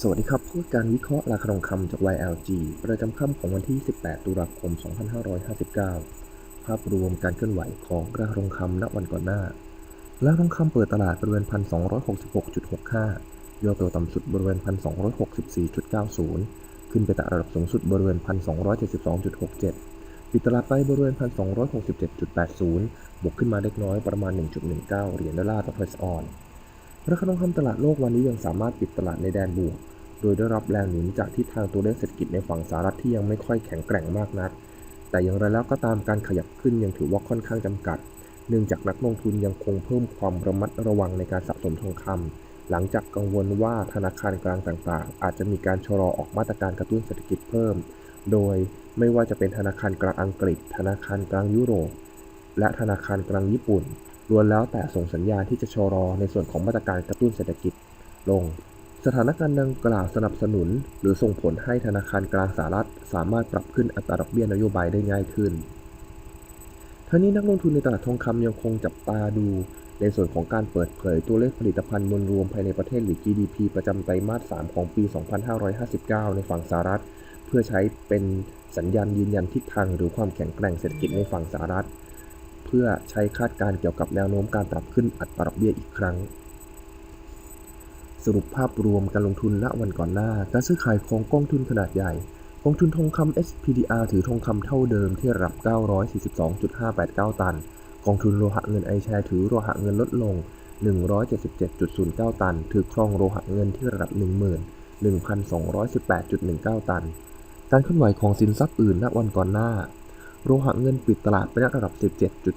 สวัสดีครับพบกับการวิเคราะห์ราคาทองคำจาก YLG ประจำค่ำของวันที่ 18 ตุลาคม 2559 ภาพรวมการเคลื่อนไหวของราคาทองคำณวันก่อนหน้า ราคาทองคำเปิดตลาดบริเวณ 1,266.65 ย่อตัวต่ำสุดบริเวณ 1,264.90 ขึ้นไปแตะระดับสูงสุดบริเวณ 1,272.67 ปิดตลาดไปบริเวณ 1,267.80 บวกขึ้นมาเล็กน้อยประมาณ 1.19 เหรียญดอลลาร์ต่อทรัสออน ราคาทองคำตลาดโลกวันนี้ยังสามารถปิดตลาดในแดนบวก โดยได้รับแรงหนุนจากทิศทางตัวเลขเศรษฐกิจในฝั่งสหรัฐที่ยังไม่ค่อยแข็งแกร่งมากนัก แต่อย่างไรแล้วก็ตามการขยับขึ้นยังถือว่าค่อนข้างจำกัด เนื่องจากนักลงทุนยังคงเพิ่มความระมัดระวังในการสะสมทองคำหลังจากกังวลว่าธนาคารกลางต่างๆ อาจจะมีการชะลอออกมาตรการกระตุ้นเศรษฐกิจเพิ่ม โดยไม่ว่าจะเป็นธนาคารกลางอังกฤษ ธนาคารกลางยุโรป และธนาคารกลางญี่ปุ่น ล้วนแล้วแต่ส่งสัญญาณที่จะชะลอในส่วนของมาตรการกระตุ้นเศรษฐกิจลง สถานการณ์ดังกล่าวสนับสนุน หรือส่งผลให้ธนาคารกลางสหรัฐ สามารถปรับขึ้นอัตราดอกเบี้ยนโยบายได้ง่ายขึ้น ทั้งนี้นักลงทุนในตลาดทองคำยังคงจับตาดูในส่วนของการเปิดเผยตัวเลขผลิตภัณฑ์มวลรวมภายในประเทศหรือ GDP ประจำไตรมาส 3 ของปี 2559 ในฝั่งสหรัฐ เพื่อใช้เป็นสัญญาณยืนยันทิศทางหรือความแข็งแกร่งเศรษฐกิจในฝั่งสหรัฐ เพื่อใช้คาดการณ์เกี่ยวกับแนวโน้มการปรับขึ้นอัตราดอกเบี้ยอีกครั้ง สรุปภาพรวมการลงทุนณวันก่อนหน้า การซื้อขายของกองทุนขนาดใหญ่กองทุนทองคำ SPDR ถือทองคำเท่าเดิมที่ระดับ 942.589 ตัน กองทุนโลหะเงินไอแชร์ถือโลหะเงินลดลง 177.09 ตัน ถือครองโลหะเงินที่ระดับ 11,218.19 ตัน การเคลื่อนไหวของสินทรัพย์อื่นณวันก่อนหน้า โลหะเงินปิดตลาดไปณระดับ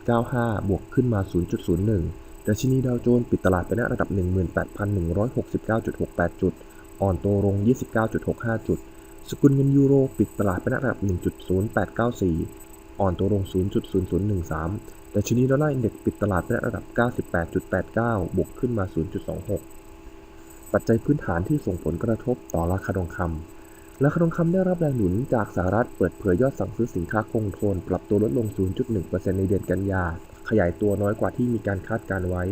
17.95 บวกขึ้นมา 0.01ดัชนีดาวโจนส์ปิดตลาดไปณระดับ 18,169.68 จุด อ่อนตัวลง 29.65 จุด สกุลเงินยูโรปิดตลาดไปณระดับ 1.0894 อ่อนตัวลง 0.0013ดัชนีดอลลาร์อินเด็กซ์ปิดตลาดไปณระดับ 98.89 บวกขึ้นมา 0.26 ปัจจัยพื้นฐานที่ส่งผลกระทบต่อราคาทองคำ ราคาทองคำได้รับแรงหนุนจากสหรัฐเปิดเผยยอดสั่งซื้อสินค้าคงทน ปรับตัวลดลง 0.1%ในเดือนกันยา ขยายตัวน้อยกว่าที่มีการคาดการไว้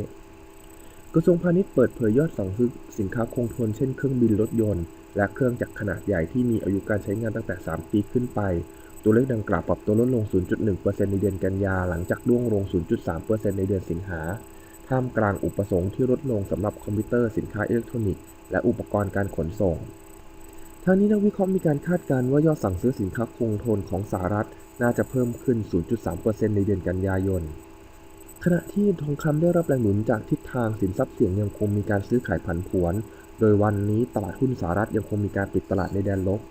กระทรวงพาณิชย์เปิดเผยยอดสั่งซื้อสินค้าคงทน เช่นเครื่องบินรถยนต์ และเครื่องจักรขนาดใหญ่ที่มีอายุการใช้งานตั้งแต่ 3 ปีขึ้นไป ตัวเลขดังกล่าวปรับตัวลดลง 0.1%ในเดือนกันยา หลังจากร่วงลง 0.3%ในเดือนสิงหา ท่ามกลางอุปสงค์ที่ลดลงสำหรับคอมพิวเตอร์สินค้าอิเล็กทรอนิกส์และอุปกรณ์การขนส่ง ทางนี้นักวิเคราะห์มีการคาดการณ์ว่ายอดสั่งซื้อสินค้าคงทนของสหรัฐน่าจะเพิ่มขึ้น 0.3%ในเดือนกันยายน ขณะที่ทองคำได้รับแรงหนุนจากทิศทางสินทรัพย์เสี่ยงยังคงมีการซื้อขายผันผวน โดยวันนี้ตลาดหุ้นสหรัฐยังคงมีการปิดตลาดในแดนลบ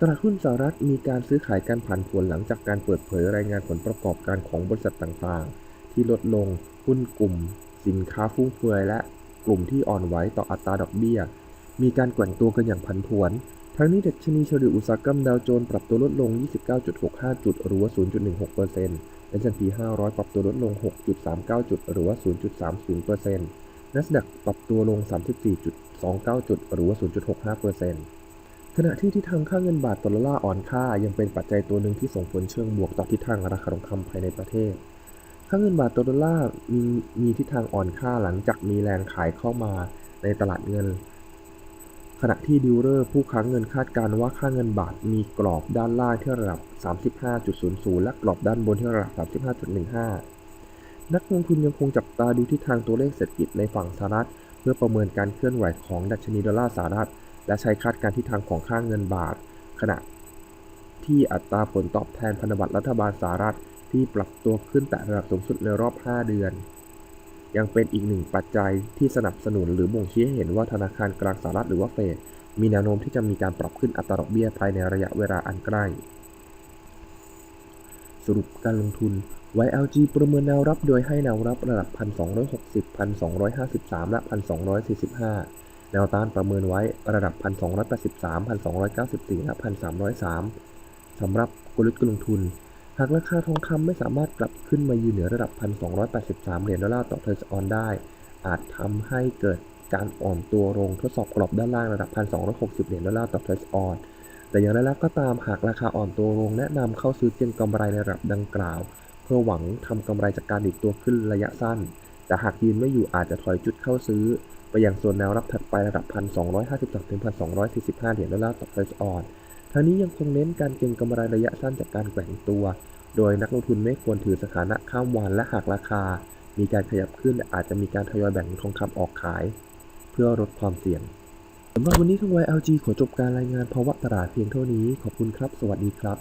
ตลาดหุ้นสหรัฐมีการซื้อขายการผันผวนหลังจากการเปิดเผยรายงานผลประกอบการของบริษัทต่างๆ ที่ลดลงหุ้นกลุ่ม สินค้าฟุ่มเฟือยและกลุ่มที่อ่อนไหวต่ออัตราดอกเบี้ย มีการแกว่งตัวกันอย่างผันผวน ทั้งนี้ดัชนีเฉลี่ยอุตสาหกรรมดาวโจนส์ปรับตัวลดลง 29.65 จุด หรือว่า 0.16% S&P 500 ปรับตัวลดลง 6.39 จุด หรือว่า 0.30% NASDAQ ปรับตัวลง 34.29 จุด หรือว่า 0.65%ขณะที่ทิศทางค่าเงินบาทต่อดอลลาร์อ่อนค่า ยังเป็นปัจจัยตัวหนึ่งที่ส่งผลเชิงบวกต่อทิศทางราคาทองคำภายในประเทศค่าเงินบาทต่อดอลลาร์มีมีทิศทางอ่อนค่าหลังจากมีแรงขายเข้ามาในตลาดเงิน ขณะที่ดิวเลอร์ผู้ค้างเงินคาดการณ์ว่าค่าเงินบาทมีกรอบด้านล่างที่ระดับ 35.00 และกรอบด้านบนที่ระดับ 35.15 นักลงทุนยังคงจับตาดูทิศทางตัวเลขเศรษฐกิจในฝั่งสหรัฐ เพื่อประเมินการเคลื่อนไหวของดัชนีดอลลาร์สหรัฐ และใช้คาดการณ์ทิศทางของค่าเงินบาท ขณะที่อัตราผลตอบแทนพันธบัตรรัฐบาลสหรัฐที่ปรับตัวขึ้นแต่ระดับสูงสุดในรอบ 5 เดือน ยังเป็นอีกหนึ่งปัจจัยที่สนับสนุนหรือบ่งชี้ให้เห็นว่าธนาคารกลางสหรัฐหรือว่าเฟดมีแนวโน้มที่จะมีการปรับขึ้นอัตราดอกเบี้ยภายในระยะเวลาอันใกล้ สรุปการลงทุน YLG ประเมินแนวรับโดยให้แนวรับระดับ 1,260 1,253 และ 1,245 แนวต้านประเมินไว้ระดับ 1,283 1,294 และ 1,303สำหรับกลยุทธ์การลงทุน หากราคาทองคำไม่สามารถกลับขึ้นมายืนเหนือระดับ 1,283 เหรียญดอลลาร์ต่อเทรซออนได้ อาจทำให้เกิดการอ่อนตัวลงทดสอบกรอบด้านล่างระดับ 1,260 เหรียญดอลลาร์ต่อเทรซออน แต่อย่างไรแล้วก็ตามหากราคาอ่อนตัวลงแนะนำเข้าซื้อเก็งกำไรในระดับดังกล่าว เพื่อหวังทำกำไรจากการดิดตัวขึ้นระยะสั้น แต่หากยืนไม่อยู่อาจจะถอยจุดเข้าซื้อ ไปอยังโซนแนวรับถัดไประดับ 1,253ถึง1,245 เหรียญดอลลาร์ต่อ Price on ทั้งนี้ยังคงเน้นการเก็งกำไรระยะสั้นจากการแกว่งตัว โดยนักลงทุนไม่ควรถือสถานะข้ามวันและหากราคา มีการขยับขึ้นอาจจะมีการทยอยแบ่งทองคำออกขาย เพื่อลดความเสี่ยงสำหรับวันนี้ทาง YLG ขอจบการรายงานภาวะตลาดเพียงเท่านี้ ขอบคุณครับ สวัสดีครับ